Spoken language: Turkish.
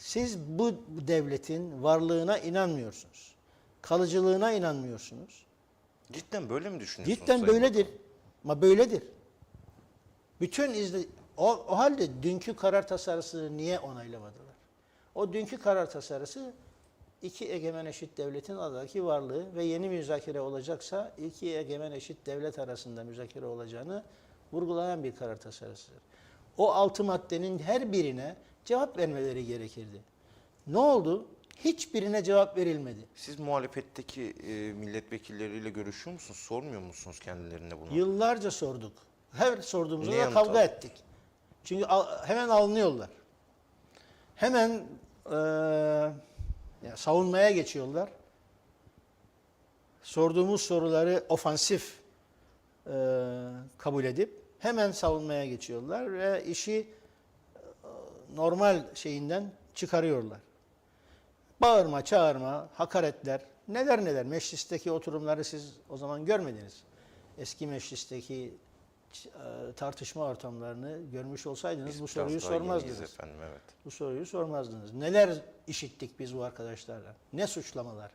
Siz bu devletin varlığına inanmıyorsunuz. Kalıcılığına inanmıyorsunuz. Cidden böyle mi düşünüyorsunuz? Cidden Sayın böyledir. Bakan? Ama böyledir. Bütün izle o, o halde dünkü karar tasarısını niye onaylamadılar? O dünkü karar tasarısı iki egemen eşit devletin adaki varlığı ve yeni müzakere olacaksa iki egemen eşit devlet arasında müzakere olacağını vurgulayan bir karar tasarısıdır. O altı maddenin her birine cevap vermeleri gerekirdi. Ne oldu? Hiçbirine cevap verilmedi. Siz muhalefetteki e, milletvekilleriyle görüşüyor musunuz? Sormuyor musunuz kendilerine bunu? Yıllarca sorduk. Her sorduğumuzda da kavga aldın? ettik. Çünkü al- hemen alınıyorlar. Hemen eee, ya savunmaya geçiyorlar. Sorduğumuz soruları ofansif eee, kabul edip hemen savunmaya geçiyorlar ve işi normal şeyinden çıkarıyorlar. Bağırma, çağırma, hakaretler, neler neler. Meclisteki oturumları siz o zaman görmediniz. Eski meclisteki e, tartışma ortamlarını görmüş olsaydınız Biz bu soruyu sormazdınız. efendim evet. Bu soruyu sormazdınız. Neler işittik biz bu arkadaşlarla? Ne suçlamalar?